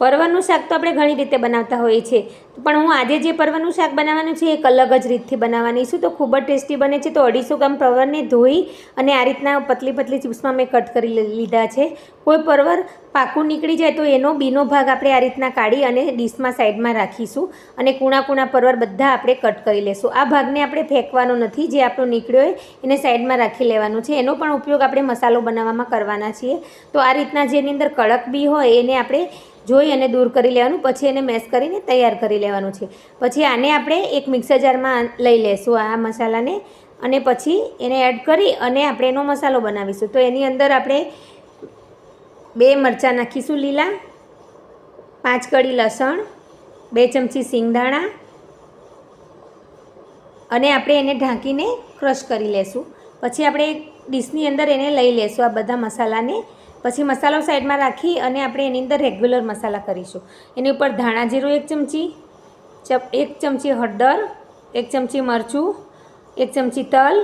પરવરનું શાક તો આપણે ઘણી રીતે બનાવતા હોઈએ છીએ. પણ હું આજે જે પર્વનું શાક બનાવવાનું છે એક અલગ જ રીતથી બનાવવાની છું. તો ખૂબ જ ટેસ્ટી બને છે. તો અઢીસો ગ્રામ પરવરને ધોઈ અને આ રીતના પતલી પતલી ચિપ્સમાં મેં કટ કરી લીધા છે. કોઈ પરવર પાકું નીકળી જાય તો એનો બીનો ભાગ આપણે આ રીતના કાઢી અને ડીશમાં સાઈડમાં રાખીશું અને કૂણા કૂણા પરવર બધા આપણે કટ કરી લેશું. આ ભાગને આપણે ફેંકવાનો નથી. જે આપણો નીકળ્યો હોય, એને સાઈડમાં રાખી લેવાનું છે. એનો પણ ઉપયોગ આપણે મસાલો બનાવવામાં કરવાના છીએ. તો આ રીતના જેની અંદર કડક બી હોય, એને આપણે જોઈ અને દૂર કરી લેવાનું, પછી એને મેશ કરીને તૈયાર કરી લેવાનું છે. પછી આને આપણે એક મિક્સર જારમાં લઈ લેશું આ મસાલાને, અને પછી એને એડ કરી અને આપણે એનો મસાલો બનાવીશું. તો એની અંદર આપણે બે મરચાં નાખીશું લીલા, પાંચ કળી લસણ, બે ચમચી સિંગદાણા, અને આપણે એને ઢાંકીને ક્રશ કરી લેશું. પછી આપણે ડીશની અંદર એને લઈ લેશું આ બધા મસાલાને. પછી મસાલો સાઈડમાં રાખી અને આપણે એની અંદર રેગ્યુલર મસાલા કરીશું. એની ઉપર ધાણા જીરું એક ચમચી એક ચમચી હળદર, એક ચમચી મરચું, એક ચમચી તલ,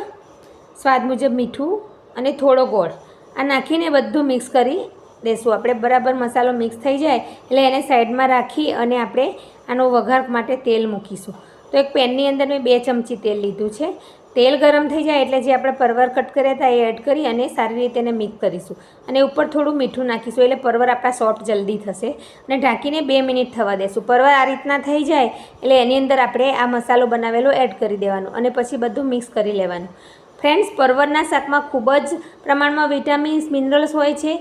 સ્વાદ મુજબ મીઠું અને થોડો ગોળ. આ નાખીને બધું મિક્સ કરી દેશું. આપણે બરાબર મસાલો મિક્સ થઈ જાય એટલે એને સાઈડમાં રાખી અને આપણે આનો વઘાર માટે તેલ મૂકીશું. તો એક પેનની અંદર મેં બે ચમચી તેલ લીધું છે. તેલ ગરમ થઈ જાય એટલે જે આપણે પરવર કટ કર્યા હતા એ એડ કરી અને સારી રીતે એને મિક્સ કરીશું. અને ઉપર થોડું મીઠું નાખીશું એટલે પરવર આપણા સોફ્ટ જલ્દી થશે. અને ઢાંકીને બે મિનિટ થવા દેશું. પરવર આ રીતના થઈ જાય એટલે એની અંદર આપણે આ મસાલો બનાવેલો એડ કરી દેવાનો અને પછી બધું મિક્સ કરી લેવાનું. ફ્રેન્ડ્સ પરવરના શાકમાં ખૂબ જ પ્રમાણમાં વિટામિન્સ મિનરલ્સ હોય છે.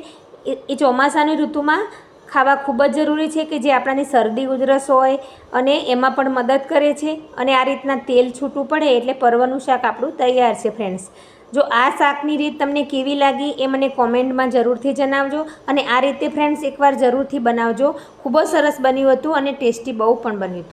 એ ચોમાસાની ઋતુમાં ખાવા ખૂબ જ જરૂરી છે કે જે આપણાની શરદી ઉધરસ હોય અને એમાં પણ મદદ કરે છે અને આ રીતના તેલ છૂટું પડે એટલે પર્વનું શાક આપણું તૈયાર છે ફ્રેન્ડ્સ જો આ શાકની રીત તમને કેવી લાગી એ મને કોમેન્ટમાં જરૂરથી જણાવજો અને આ રીતે ફ્રેન્ડ્સ એકવાર જરૂરથી બનાવજો. ખૂબ જ સરસ બન્યું હતું અને ટેસ્ટી બહુ પણ બન્યું